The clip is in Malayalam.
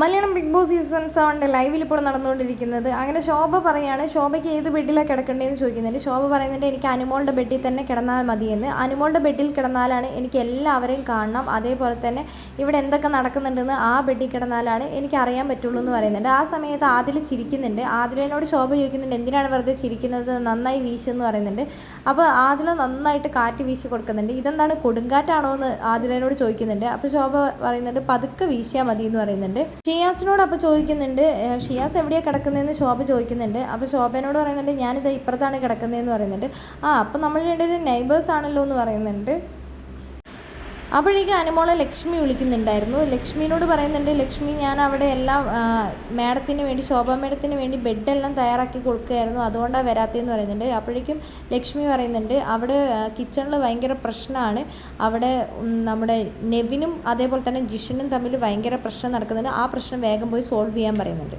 മലയാളം ബിഗ് ബോസ് സീസൺ സെവന്റെ ലൈവിൽ ഇപ്പോൾ നടന്നുകൊണ്ടിരിക്കുന്നത്. അങ്ങനെ ശോഭ പറയാണ് ശോഭയ്ക്ക് ഏത് ബെഡിലാണ് കിടക്കേണ്ടതെന്ന് ചോദിക്കുന്നുണ്ട്. ശോഭ പറയുന്നുണ്ട് എനിക്ക് അനുമോളുടെ ബെഡിൽ തന്നെ കിടന്നാൽ മതിയെന്ന്. അനുമോളുടെ ബെഡിൽ കിടന്നാലാണ് എനിക്ക് എല്ലാവരെയും കാണണം. അതേപോലെ തന്നെ ഇവിടെ എന്തൊക്കെ നടക്കുന്നുണ്ടെന്ന് ആ ബെഡിൽ കിടന്നാലാണ് എനിക്ക് അറിയാൻ പറ്റുള്ളൂ എന്ന് പറയുന്നുണ്ട്. ആ സമയത്ത് ആദിൽ ചിരിക്കുന്നുണ്ട്. ആദിലിനോട് ശോഭ ചോദിക്കുന്നുണ്ട് എന്തിനാണ് വെറുതെ ചിരിക്കുന്നത്? നന്നായി വീശെന്ന് പറയുന്നുണ്ട്. അപ്പോൾ ആദില നന്നായിട്ട് കാറ്റ് വീശി കൊടുക്കുന്നുണ്ട്. ഇതെന്താണ്? കൊടുങ്കാറ്റാണോ? എന്ന് ആദിലിനോട് ചോദിക്കുന്നുണ്ട്. അപ്പോൾ ശോഭ പറയുന്നുണ്ട് പതുക്കെ വീശിയാൽ മതി എന്ന് പറയുന്നുണ്ട്. ഷിയാസിനോട് അപ്പോൾ ചോദിക്കുന്നുണ്ട് ഷിയാസ് എവിടെയാണ് കിടക്കുന്നതെന്ന് ശോഭ ചോദിക്കുന്നുണ്ട്. അപ്പോൾ ശോഭനോട് പറയുന്നുണ്ട് ഞാനിത് ഇപ്പുറത്താണ് കിടക്കുന്നതെന്ന് പറയുന്നുണ്ട്. ആ അപ്പോൾ നമ്മൾ രണ്ടുപേരും നെയ്ബേഴ്സ് ആണല്ലോ എന്ന് പറയുന്നുണ്ട്. അപ്പോഴേക്കും അനുമോളെ ലക്ഷ്മി വിളിക്കുന്നുണ്ടായിരുന്നു. ലക്ഷ്മിനോട് പറയുന്നുണ്ട് ലക്ഷ്മി ഞാൻ അവിടെ എല്ലാം മാഡത്തിന് വേണ്ടി ശോഭ മാഡത്തിന് വേണ്ടി ബെഡെല്ലാം തയ്യാറാക്കി കൊടുക്കുകയായിരുന്നു. അതുകൊണ്ടാണ് വരാത്തതെന്ന് പറയുന്നുണ്ട്. അപ്പോഴേക്കും ലക്ഷ്മി പറയുന്നുണ്ട് അവിടെ കിച്ചണിൽ ഭയങ്കര പ്രശ്നമാണ്. അവിടെ നമ്മുടെ നെവിനും അതേപോലെ തന്നെ ജിഷനും തമ്മിൽ ഭയങ്കര പ്രശ്നം നടക്കുന്നുണ്ട്. ആ പ്രശ്നം വേഗം പോയി സോൾവ് ചെയ്യാൻ പറയുന്നുണ്ട്.